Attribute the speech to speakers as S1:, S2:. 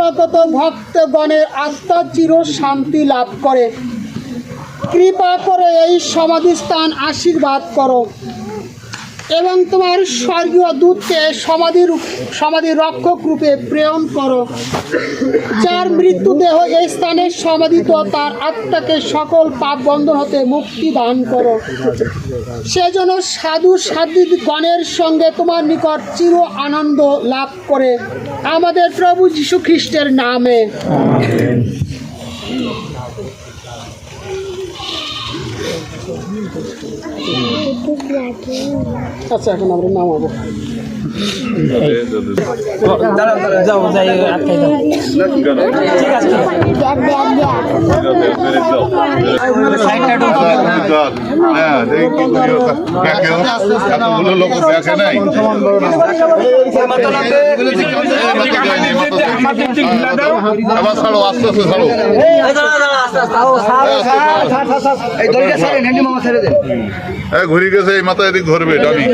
S1: সফলগত ভক্তগণের আস্থা চির শান্তি লাভ করে। কৃপা করে এই সমাধিস্থান আশীর্বাদ করো। এবং তোমার স্বর্গীয় দূতকে সমাধির সমাধি রক্ষক রূপে প্রেরণ করো। যার মৃত্যুদেহ এই স্থানে সমাধিত, তার আত্মাকে সকল পাপ বন্ধন হতে মুক্তি দান করো। সেজন্য সাধু সাধুগণের সঙ্গে তোমার নিকট চির আনন্দ লাভ করে। আমাদের প্রভু যীশু খ্রিস্টের নামে। আচ্ছা এখন আমরা নামাবো।
S2: যাও যাই আটকাই দাও। ঠিক আছে
S3: দেখি কি করি ওটা। দেখে ও, এতগুলো লোক দেখে নাই আবার ছাড়ো আস্তে আস্তে ছাড়ো এই ঘুরে গেছে এই মাথায় এদিক ধরবে ডানি